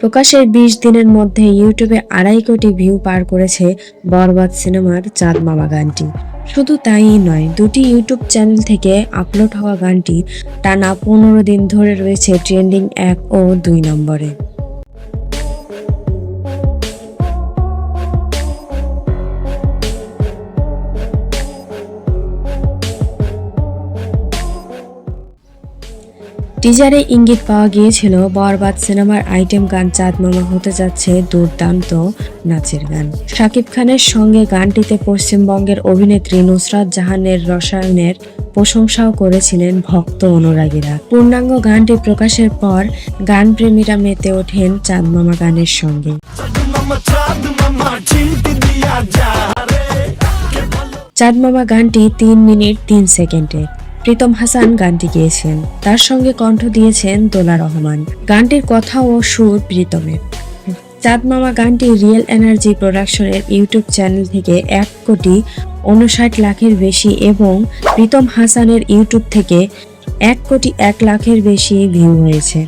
প্রকাশের বিশ দিনের মধ্যে ইউটিউবে আড়াই কোটি ভিউ পার করেছে বরবাদ সিনেমার চাঁদ মামা গানটি। শুধু তাই নয়, দুটি ইউটিউব চ্যানেল থেকে আপলোড হওয়া গানটি টানা পনেরো দিন ধরে রয়েছে ট্রেন্ডিং এক ও দুই নম্বরে। টিজারে ইঙ্গিত পাওয়া গিয়েছিল, বরবাদ সিনেমার আইটেম গান চাঁদ মামা হতে যাচ্ছে দুর্দান্ত নাচের গান। শাকিব খানের সঙ্গে গানটিতে পশ্চিমবঙ্গের অভিনেত্রী নুসরাত জাহানের রসায়নের প্রশংসাও করেছিলেন ভক্ত অনুরাগীরা। পূর্ণাঙ্গ গানটি প্রকাশের পর গান প্রেমীরা মেতে ওঠেন চাঁদ মামা গানের সঙ্গে। চাঁদ মামা গানটি তিন মিনিট তিন সেকেন্ডে। প্রীতম হাসান গানটি গেয়েছেন। তার সঙ্গে কণ্ঠ দিয়েছেন দোলা রহমান। গানটির কথা ও সুর প্রীতমের। চাঁদ মামা গানটি রিয়েল এনার্জি প্রোডাকশনের ইউটিউব চ্যানেল থেকে এক কোটি উনষাট লাখের বেশি এবং প্রীতম হাসানের ইউটিউব থেকে এক কোটি এক লাখের বেশি ভিউ হয়েছে।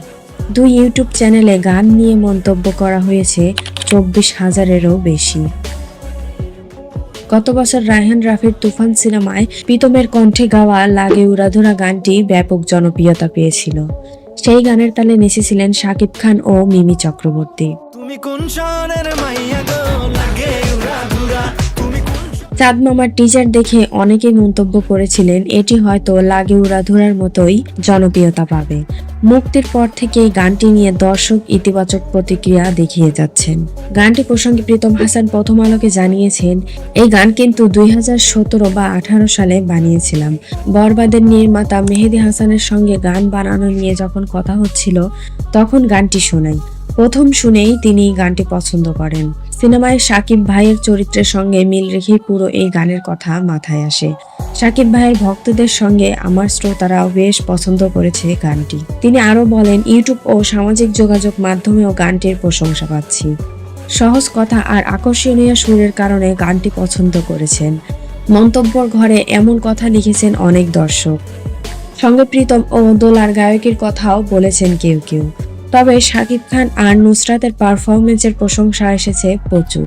দুই ইউটিউব চ্যানেলে গান নিয়ে মন্তব্য করা হয়েছে চব্বিশ হাজারেরও বেশি। গত বছর রায়হান রাফির তুফান সিনেমায় প্রীতমের কণ্ঠে গাওয়া লাগে উড়াধুরা গানটি ব্যাপক জনপ্রিয়তা পেয়েছিল। সেই গানের তালে নেচেছিলেন শাকিব খান ও মিমি চক্রবর্তী। তুমি কোন মাইয়া গো? লাগে উড়া ধুরা তুমি কোন চাঁদ মামার টিজার দেখে অনেকে মন্তব্য করেছিলেন, এটি হয়তো লাগে উড়াধুরার মতোই জনপ্রিয়তা পাবে। মুক্তির পর থেকেই গানটি নিয়ে দর্শক ইতিবাচক প্রতিক্রিয়া দেখিয়ে যাচ্ছেন। গানটি প্রসঙ্গে প্রীতম হাসান প্রথম আলোকে জানিয়েছেন, এই গান কিন্তু দুই হাজার সতেরো বা আঠারো সালে বানিয়েছিলাম। বরবাদের নির্মাতা মেহেদি হাসানের সঙ্গে গান বানানো নিয়ে যখন কথা হচ্ছিল, তখন গানটি শোনাই প্রথম শুনেই তিনি গানটি পছন্দ করেন। সিনেমায় সাকিব ভাইয়ের চরিত্রের সঙ্গে মিল রেখে পুরো এই গানের কথা মাথায় আসে। সাকিব ভাইয়ের ভক্তদের সঙ্গে আমার শ্রোতারাও বেশ পছন্দ করেছে গানটি। তিনি আরও বলেন, ইউটিউব ও সামাজিক যোগাযোগ মাধ্যমেও গানটির প্রশংসা পাচ্ছি। সহজ কথা আর আকর্ষণীয় সুরের কারণে গানটি পছন্দ করেছেন। মন্তব্যর ঘরে এমন কথা লিখেছেন অনেক দর্শক। সঙ্গে প্রীতম ও দোলার গায়কের কথাও বলেছেন কেউ কেউ। তবে শাকিব খান আর নুসরাতের পারফরমেন্সের প্রশংসা এসেছে প্রচুর।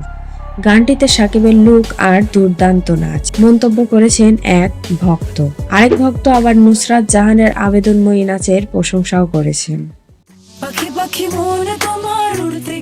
গানটিতে সাকিবের লুক আর দুর্দান্ত নাচ। মন্তব্য করেছেন এক ভক্ত। আরেক ভক্ত আবার নুসরাত জাহানের আবেদনময়ী নাচের প্রশংসাও করেছেন। পাখি পাখি মনে তোমার উড়তে